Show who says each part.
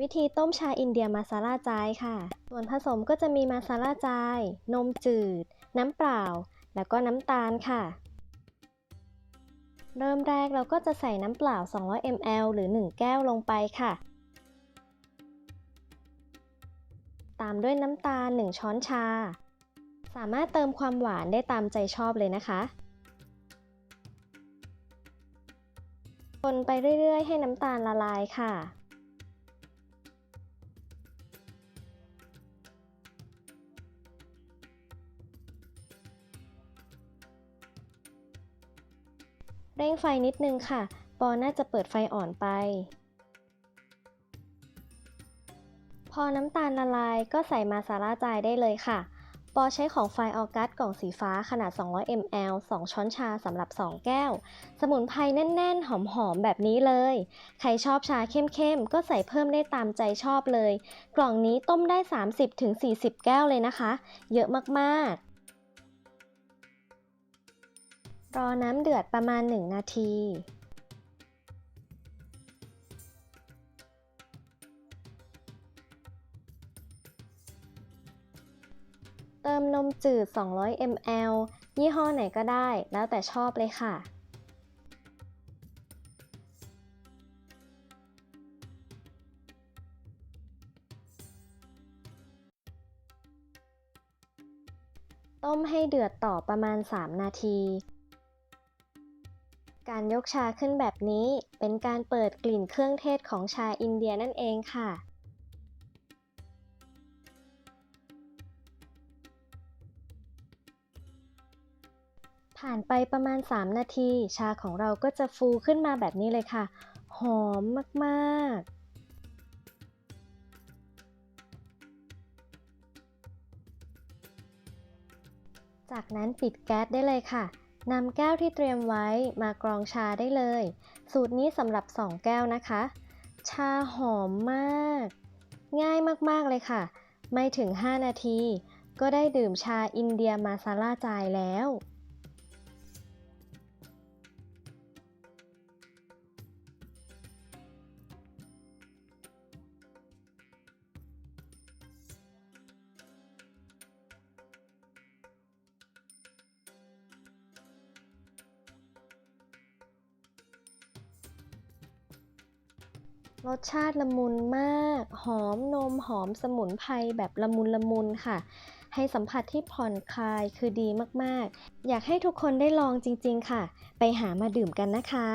Speaker 1: วิธีต้มชาอินเดียมาซาลาจายค่ะ ส่วนผสมก็จะมีมาซาลาจาย นมจืด น้ำเปล่า แล้วก็น้ำตาลค่ะ เริ่มแรกเราก็จะใส่น้ำเปล่า 200 ml หรือ 1 แก้วลงไปค่ะ ตามด้วยน้ำตาล 1 ช้อนชา สามารถเติมความหวานได้ตามใจชอบเลยนะคะ คนไปเรื่อยๆ ให้น้ำตาลละลายค่ะ เร่งไฟนิดนึงค่ะ ปอน่าจะเปิดไฟอ่อนไป พอน้ำตาลละลายก็ใส่มาซาลาจายได้เลยค่ะ ปอใช้ของไฟออกัสกล่องสีฟ้าขนาด 200 ml 2 ช้อนชาสำหรับ 2 แก้ว สมุนไพรแน่น ๆ หอม ๆ แบบนี้เลย ใครชอบชาเข้ม ๆ ก็ใส่เพิ่มได้ตามใจชอบเลย กล่องนี้ต้มได้ 30-40 แก้วเลยนะคะ เยอะมาก ๆ รอน้ำเดือดประมาณ 1 นาที เติมนมจืด 200 ml ยี่ห้อไหนก็ได้ แล้วแต่ชอบเลยค่ะต้มให้เดือดต่อประมาณ 3 นาที การยกชาขึ้นแบบนี้เป็นการเปิดกลิ่นเครื่องเทศของชาอินเดียนั่นเองค่ะ ผ่านไปประมาณ 3 นาที ชาของเราก็จะฟูขึ้นมาแบบนี้เลยค่ะ หอมมากๆจากนั้นปิดแก๊สได้เลยค่ะ นำแก้วที่เตรียมไว้มากรองชาได้เลย สูตรนี้สำหรับ 2 แก้วนะคะ ชาหอมมาก ง่ายมากๆเลยค่ะ ไม่ถึง 5 นาที ก็ได้ดื่มชาอินเดียมาซาลาจายแล้ว รสชาติละมุนมาก หอมนมหอมสมุนไพรแบบละมุนละมุนค่ะ ให้สัมผัสที่ผ่อนคลายคือดีมากๆ อยากให้ทุกคนได้ลองจริง ๆ ค่ะ ไปหามาดื่มกันนะคะ